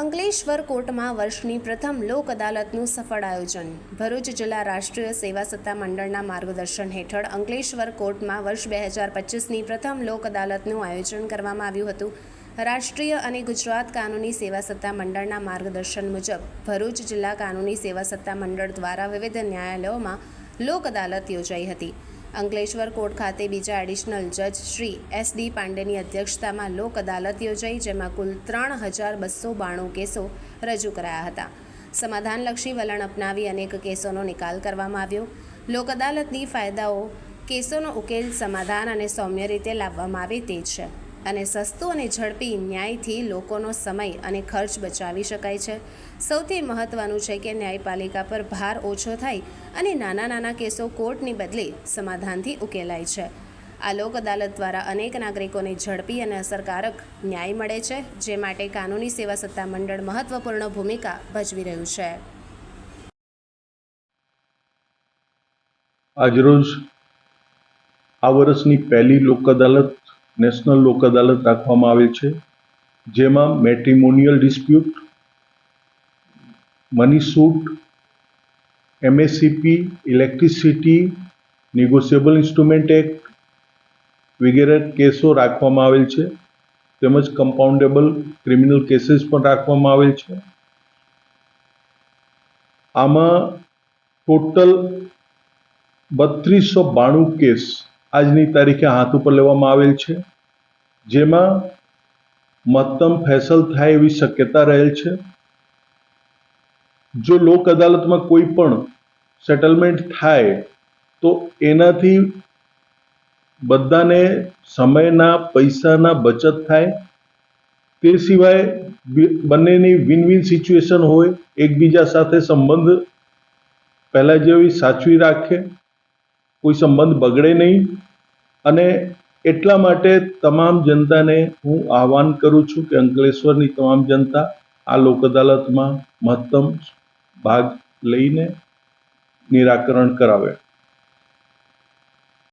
અંકલેશ્વર કોર્ટમાં વર્ષની પ્રથમ લોક અદાલતનું સફળ આયોજન. ભરૂચ જિલ્લા રાષ્ટ્રીય સેવા સત્તા મંડળના માર્ગદર્શન હેઠળ અંકલેશ્વર કોર્ટમાં વર્ષ બે હજાર પચીસની પ્રથમ લોક અદાલતનું આયોજન કરવામાં આવ્યું હતું. રાષ્ટ્રીય અને ગુજરાત કાનૂની સેવા સત્તા મંડળના માર્ગદર્શન મુજબ ભરૂચ જિલ્લા કાનૂની સેવા સત્તા મંડળ દ્વારા વિવિધ ન્યાયાલયોમાં લોક અદાલત યોજાઈ હતી. અંકલેશ્વર કોર્ટ ખાતે બીજા એડિશનલ જજ શ્રી એસ ડી પાંડેની અધ્યક્ષતામાં લોક અદાલત યોજાઈ, જેમાં કુલ ત્રણ હજાર બસો બાણું કેસો રજૂ કરાયા હતા. સમાધાનલક્ષી વલણ અપનાવી અનેક કેસોનો નિકાલ કરવામાં આવ્યો. લોક અદાલતની ફાયદાઓ, કેસોનો ઉકેલ સમાધાન અને સૌમ્ય રીતે લાવવામાં આવે તે છે. અને સસ્તું અને ઝડપી ન્યાયથી લોકોનો સમય અને ખર્ચ બચાવી શકાય છે. સૌથી મહત્ત્વનું છે કે ન્યાયપાલિકા પર ભાર ઓછો થાય અને નાના નાના કેસો કોર્ટની બદલે સમાધાનથી ઉકેલાય છે. આ લોક અદાલત દ્વારા અનેક નાગરિકોને ઝડપી અને અસરકારક ન્યાય મળે છે, જે માટે કાનૂની સેવા સત્તા મંડળ મહત્વપૂર્ણ ભૂમિકા ભજવી રહ્યું છે. આજરોજ આ વર્ષની પહેલી લોક અદાલત નેશનલ લોક અદાલત રાખવામાં આવેલ છે, જેમાં matrimonial dispute, money suit MSCP electricity, negotiable instrument act વગેરે કેસો રાખવામાં આવેલ છે, તેમજ કમ્પાઉન્ડેબલ ક્રિમિનલ કેસીસ પણ રાખવામાં આવેલ છે. આમાં ટોટલ બત્રીસો બાણું કેસ આજની તારીખે હાથ ઉપર લેવામાં આવેલ છે, જેમાં મહત્તમ ફેસલ થાય એવી શક્યતા રહેલ છે. જો લોક અદાલતમાં કોઈ પણ સેટલમેન્ટ થાય, તો એનાથી બધાને સમયના પૈસાના બચત થાય. તે સિવાય બંનેની વિન વિન સિચ્યુએશન હોય, એકબીજા સાથે સંબંધ પહેલાં જેવી સાચવી રાખે. કોઈ સંબંધ બગડે નહીં. અને એટલા માટે તમામ જનતાને હું આહવાન કરું છું કે અંકલેશ્વરની તમામ જનતા આ લોક અદાલતમાં મહત્તમ ભાગ લઈને નિરાકરણ કરાવે.